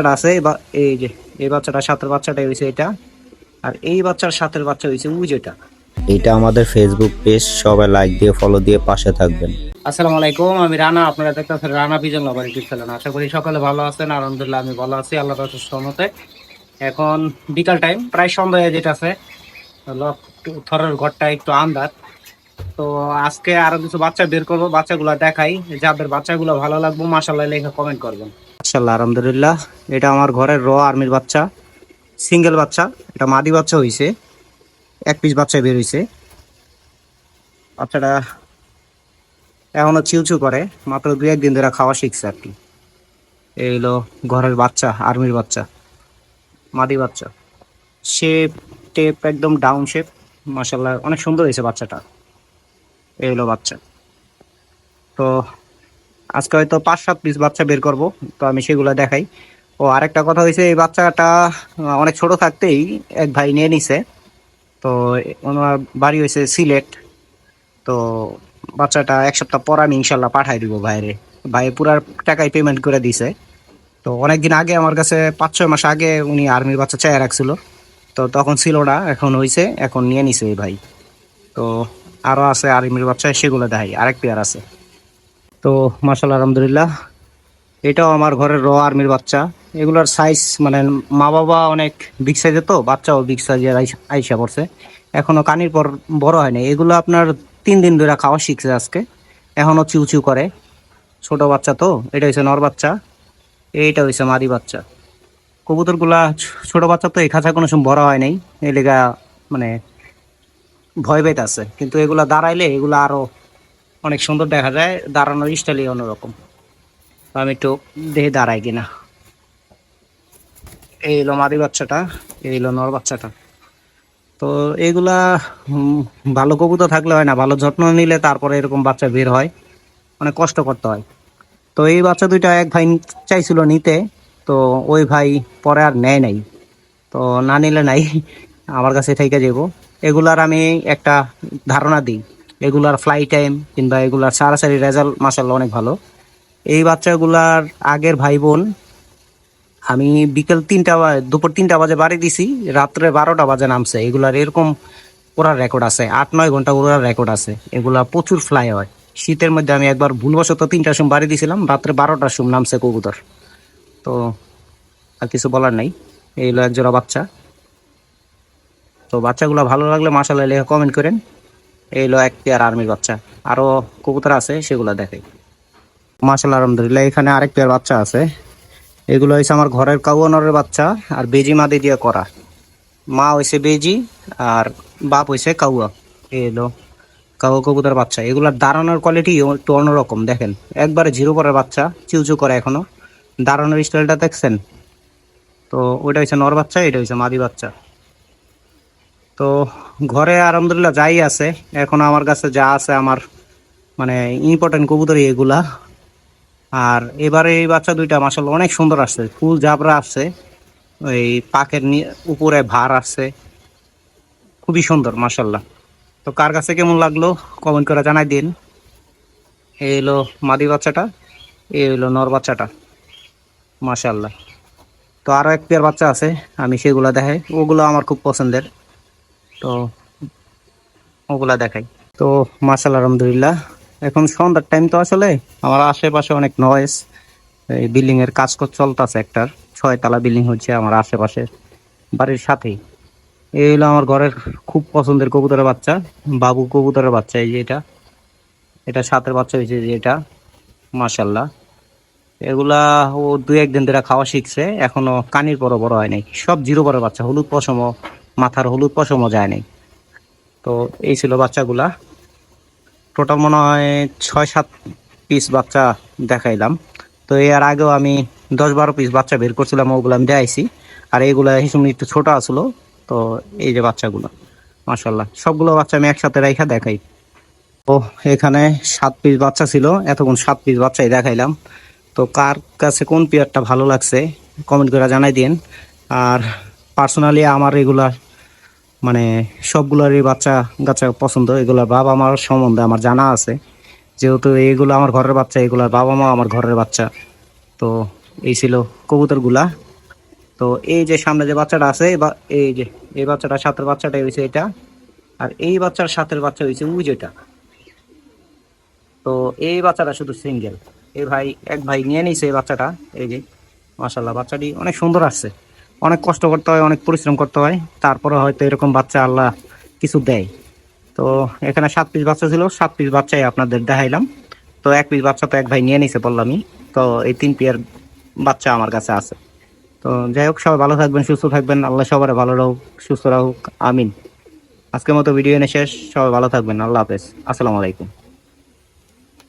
আছে এই যে এই বাচ্চাটা সাতের বাচ্চাটা হয়েছে এটা। আর এই বাচ্চার সাতের বাচ্চা হয়েছে ওই যেটা। এটা আমাদের ফেসবুক পেজ সবাই লাইক দিয়ে ফলো দিয়ে পাশে থাকবেন। আসসালামু আলাইকুম আমি রানা আপনারা দেখতেছেন Rana pigeon lover YouTube channel আশা করি সকালে ভালো আছেন আলহামদুলিল্লাহ আমি ভালো আছি আল্লাহ তাআলার সহমতে এখন বিকাল টাইম প্রায় সন্ধ্যা হয়ে যেটা আছে থরের ঘরটা একটু আন্দার তো আজকে আরও কিছু বাচ্চা বের করব বাচ্চাগুলো দেখাই যাদের বাচ্চাগুলো ভালো লাগবে মাসাল্লাহ লেখা কমেন্ট করবেন। মাসাল্লাহ আলহামদুলিল্লাহ। এটা আমার ঘরের র আর্মির বাচ্চা, সিঙ্গেল বাচ্চা, এটা মাদি বাচ্চা হইছে, এক পিস বাচ্চা বের হয়েছে বাচ্চাটা এখনও চিউচু করে, মাত্র দু একদিন ধরে খাওয়া শিখছে আর কি। এই হলো ঘরের বাচ্চা, আর্মির বাচ্চা, মাদি বাচ্চা। শেপ টেপ একদম ডাউন শেপ মাসাল্লাহ অনেক সুন্দর হয়েছে বাচ্চাটা। এই হলো বাচ্চা। তো আজকে হয়তো পাঁচ, সাত পিস বাচ্চা বের করব, তো আমি সেগুলো দেখাই। ও, আরেকটা কথা হয়েছে, এই বাচ্চাটা অনেক ছোট থাকতেই এক ভাই নিয়ে নিছে। তো, ওনার বাড়ি হয়েছে সিলেট। তো, বাচ্চাটা এক সপ্তাহ পর আমি ইনশাল্লাহ পাঠাই দিব বাইরে ভাই পুরার টাকায় পেমেন্ট করে দিছে। তো, অনেকদিন আগে আমার কাছে পাঁচ, ছয় মাস আগে উনি আর্মির বাচ্চা চায় রাখছিল। তো, তখন ছিল না, এখন হয়েছে এখন নিয়ে নিছে এই ভাই। তো আরও আছে আর্মির বাচ্চা, সেগুলো দেখাই, আরেক পেয়ার আছে। তো মার্শাল আলহামদুলিল্লাহ। এটাও আমার ঘরের র আর্মির বাচ্চা। এগুলোর সাইজ মানে মা বাবা অনেক বিগ সাইজের তো, বাচ্চাও বিগ সাইজের আইসা পড়ছে। এখনও কানির পর বড় হয়নি। এগুলো আপনার তিন দিন ধরে খাওয়া শিখছে আজকে। এখনও চিউ চিউ করে। ছোট বাচ্চা তো, এটা হচ্ছে নর বাচ্চা। এইটা হচ্ছে মাদি বাচ্চা। কবুতরগুলা ছোট বাচ্চা তো এই খাঁচা কোনো সময় বড় হয় নাই। এই লেগা মানে ভয় পেতে আছে কিন্তু এগুলা দাঁড়াইলে এগুলো আরও অনেক সুন্দর দেখা যায়, দাঁড়ানোর স্টাইলই অন্যরকম। আমি একটু দেখে দাঁড়াই কিনা। এই হলো মাদি বাচ্চাটা, এই হলো নর বাচ্চাটা। তো এগুলা ভালো কবুতর থাকলে হয় না, ভালো যত্ন নিলে তারপরে এরকম বাচ্চা বের হয় অনেক কষ্ট করতে হয়। তো এই বাচ্চা দুইটা এক ভাই চাইছিল নিতে, তো ওই ভাই পরে আর নেয় নাই। তো না নিলে নাই, আমার কাছে থেকে যাব এগুলার আমি একটা ধারণা দিই। এগুলার ফ্লাই টাইম কিংবা এগুলার সারাসারি রেজাল্ট মাসাল্লাহ অনেক ভালো। এই বাচ্চাগুলার আগের ভাই বোন আমি বিকেল তিনটা দুপুর তিনটা বাজে বাড়ি দিছি, রাত্রে বারোটা বাজে নামছে। এগুলার এরকম ওরার রেকর্ড আছে, আট নয় ঘণ্টা ওরার রেকর্ড আছে। এগুলা প্রচুর ফ্লাই হয়। শীতের মধ্যে আমি একবার ভুলবশত তিনটার সময় বাড়ি দিছিলাম, রাত্রে বারোটার সময় নামছে কবুতর। তো, আর কিছু বলার নাই। এই হলো একজোড়া বাচ্চা। তো বাচ্চাগুলো ভালো লাগলে মাসাল্লাহ লেখা কমেন্ট করেন। এই হলো এক পেয়ার আর্মির বাচ্চা। আরও কবুতর আছে, সেগুলো দেখাই। মাসাল্লাহ আলহামদুলিল্লাহ, এখানে আরেক পেয়ার বাচ্চা আছে। এগুলো হয়েছে আমার ঘরের কাউয়ানরের বাচ্চা আর বেজি মাদি দিয়ে করা। মা হয়েছে বেজি আর বাপ হয়েছে কাউয়া। এলো কাউয়া কবুতর বাচ্চা। এগুলার দাঁড়ানোর কোয়ালিটি একটু অন্যরকম, দেখেন। একবারে জিরো পরের বাচ্চা, চিউচু করে এখনও। দাঁড়ানোর স্টাইলটা দেখছেন? তো ওইটা হচ্ছে নর বাচ্চা, এটা হচ্ছে মাদি বাচ্চা। তো ঘরে আলহামদুলিল্লাহ যাই আছে। এখন আমার কাছে যা আছে আমার মানে ইম্পর্টেন্ট কবুতর এগুলা। আর এবারে এই বাচ্চা দুইটা মাসাল অনেক সুন্দর আসছে। ফুল জাবরা আসছে। ওই পাকের উপরে ভার আসছে। খুবই সুন্দর মাসাল্লাহ তো কার কাছে কেমন লাগল কমেন্ট করে জানাই দিন। এই হলো মাদি বাচ্চাটা এই হলো নর বাচ্চাটা মাশাল্লাহ তো আরও এক পেয়ার বাচ্চা আছে, আমি সেগুলো দেখাই। ওগুলো আমার খুব পছন্দের। তো ওগুলা দেখাই। তো মাশাল্লাহ আলহামদুলিল্লাহ। এখন সন্ধ্যার টাইম তো আসলে। আমার আশেপাশে অনেক নয়েস এই বিল্ডিং এর কাজ চলতেছে একটার ছয়তলা বিল্ডিং হচ্ছে আমার আশেপাশে। বাড়ির সাথেই। এই হলো আমার ঘরের খুব পছন্দের কবুতরের বাচ্চা। বাবু কবুতরের বাচ্চা, এই যে এটা। এটা সাতের বাচ্চা হয়েছে যে এটা। মাশাল্লাহ এগুলা ও দুই একদিন ধরে খাওয়া শিখছে। এখনও কানির বড় বড় হয় নাই। সব জিরো বড় বাচ্চা। হলুদ পশম মাথার হলুদ পশমও যায় নাই। তো এই ছিল বাচ্চাগুলা। টোটাল মনে হয় ছয় সাত পিস বাচ্চা দেখাইলাম। তো এর আগেও আমি দশ বারো পিস বাচ্চা বের করছিলাম, ওগুলো আমি দেখাইছি। আর এইগুলা হিসেবে একটু ছোট আসলো তো এই যে বাচ্চাগুলো মাসাল্লাহ সবগুলো বাচ্চা আমি একসাথে রেখা দেখাই। তো এখানে সাত পিস বাচ্চা ছিল, এতক্ষণ সাত পিস বাচ্চাই দেখাইলাম। তো কার কাছে কোন পেয়ারটা ভালো লাগছে কমেন্ট করে জানাই দিন। আর পার্সোনালি আমার এগুলা মানে সবগুলোরই বাচ্চা কাচ্চা পছন্দ এগুলোর বাবা মার সম্বন্ধে আমার জানা আছে। যেহেতু এইগুলো আমার ঘরের বাচ্চা এগুলার বাবা মা আমার ঘরের বাচ্চা। তো এই ছিল কবুতরগুলা। তো এই যে সামনে যে বাচ্চাটা আছে, এই যে, এই বাচ্চাটা, সাতের বাচ্চাটা হয়েছে এটা। আর এই বাচ্চার সাতের বাচ্চা হয়েছে ওই যেটা। তো এই বাচ্চাটা শুধু সিঙ্গেল। এই ভাই, এক ভাই নিয়ে নিয়েছে এই বাচ্চাটা। এই যে মাসাল্লাহ বাচ্চাটি অনেক সুন্দর আসছে। অনেক কষ্ট করতে হয়, অনেক পরিশ্রম করতে হয়। তারপরে হয়তো এরকম বাচ্চা আল্লাহ কিছু দেয়। তো এখানে সাত পিস বাচ্চা ছিল, সাত পিস বাচ্চাই আপনাদের দেখাইলাম। তো এক পিস বাচ্চা তো এক ভাই নিয়ে নিছে বললামই। তো এই তিন পিয়ার বাচ্চা আমার কাছে আছে। তো যাই হোক, সবাই ভালো থাকবেন, সুস্থ থাকবেন। আল্লাহ সবার ভালো রাখুক, সুস্থ রাখুক। আমিন। আজকের মতো ভিডিও এনে শেষ। সবাই ভালো থাকবেন। আল্লাহ হাফেজ। আসসালামু আলাইকুম।